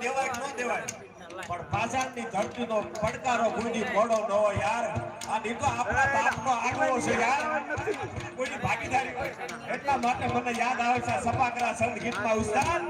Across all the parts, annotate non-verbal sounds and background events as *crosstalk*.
કહેવાય પણ પાછળની ધરતીનો પડકારો કોઈની મોડો ન હોય યાર. આ નીકળો આપણા બાપનો આગવો છે યાર. કોઈની ભાગીદારી એટલા માટે મને યાદ આવે છે સપાકરા સંત ગીતમાં ઉસ્તાદ.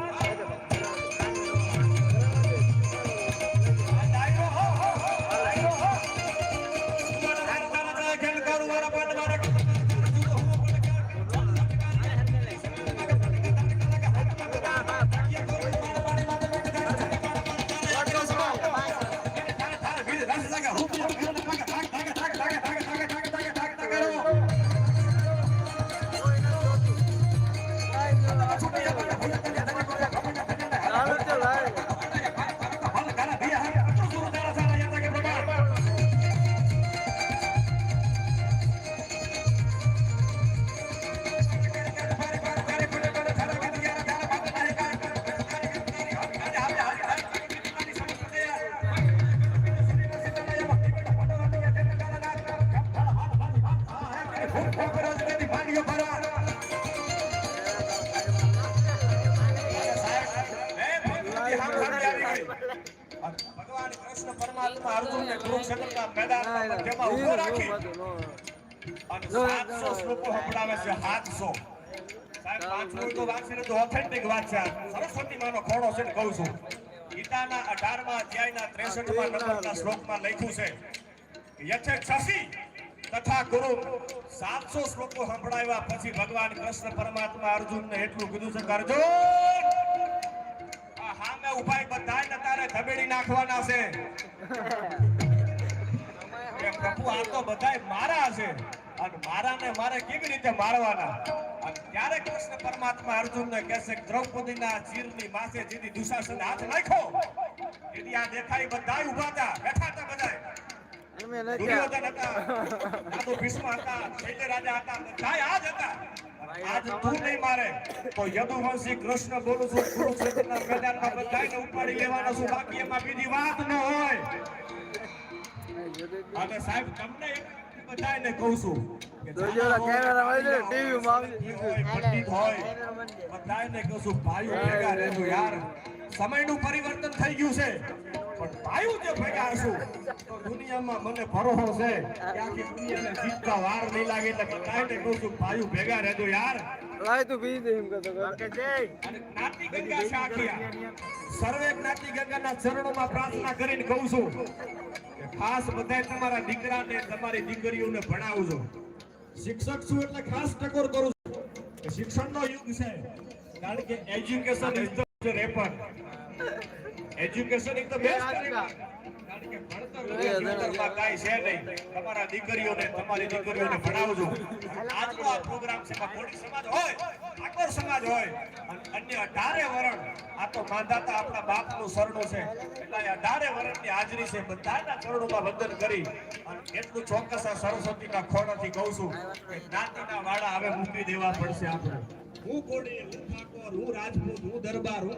ભગવાન કૃષ્ણ પરમાત્મા અર્જુનને કુરુક્ષેત્રના મેદાનમાં મધ્યમાં ઊભો રાખી અને 700 શ્લોકો સંભળાવે છે 700 સાહેબ વાંચવું તો વાંચી લે તો authentic વાત છે. સરસ્વતી માનો કહું છું ગીતાના 18મા અધ્યાયના 63મા નંબરના શ્લોકમાં લખ્યું છે યથે છસી તથા ગુરુ. સાતસો શ્લોકો સંભળાવ્યા પછી ભગવાન કૃષ્ણ પરમાત્મા અર્જુનને એટલું કીધું છે અર્જુન આ સામે ઊભા બધાય તારે ધબેડી નાખવાના છે. *laughs* પ્રભુ આ તો બધાય મારા છે. અને મારાને મારે કેવી રીતે મારવાના? અને ત્યારે કૃષ્ણ પરમાત્મા અર્જુનને કહેશે કે દ્રૌપદીના ચીરની માથે જેની દુશાસન હાથ નાખ્યો એની આ દેખાય બધાય ઊભા હતા હતા દાદુ ભીષ્મ હતા શૈલ્ય રાજા હતા બધાય આ હતા. આજ તું નહીં મારે. તો યદુવંશી કૃષ્ણ બોલું છું કુરુક્ષેત્રના મેદાનમાં બધાયને ઉપાડી લેવાના છું બાકી એમાં બીજી વાત ન હોય. અને સાહેબ તમને કહું છું પરિવર્તન થઈ ગયું છે. પણ ભાઈઓ જે ભેગા હશું તો દુનિયામાં મને ભરોસો છે. કે આખી દુનિયાને જીતતા વાર નહીં લાગે એટલે બધાયને કહું છું ભાઈઓ ભેગા રહેજો યાર. લાય તું બી દે એમ કહેતો કે જય. નાતી ગંગા શાખિયા સર્વે નાતી ગંગાના ચરણોમાં પ્રાર્થના કરીને કહું છું કે ખાસ બધાય તમારા દીકરાને તમારી દીકરીઓને ભણાવજો. શિક્ષક છું એટલે ખાસ ટકોર કરું છું શિક્ષણનો યુગ છે. કારણ કે education is the weapon education એક તો બેસ્ટ કારણ કે ભણતર કાંઈ છે નહીં. તમારા દીકરીઓને તમારી દીકરીઓને ભણાવજો. આજનો આ પ્રોગ્રામ છે કોળી સમાજ હોય ઠાકોર સમાજ હોય અન્ય અઢારે વરણ આ તો માંધાતા આપણા બાપનું સરણું છે. એટલે અઢારે વરણની હાજરી છે બધાના ચરણોમાં વંદન કરી. અને એટલું ચોક્કસ આ સરસ્વતીના ખોળાથી કહું છું કે જ્ઞાતિના વાળા હવે મૂકી દેવા પડશે આપણે હું કોડી હું ઠાકોર હું રાજપૂત હું દરબાર હું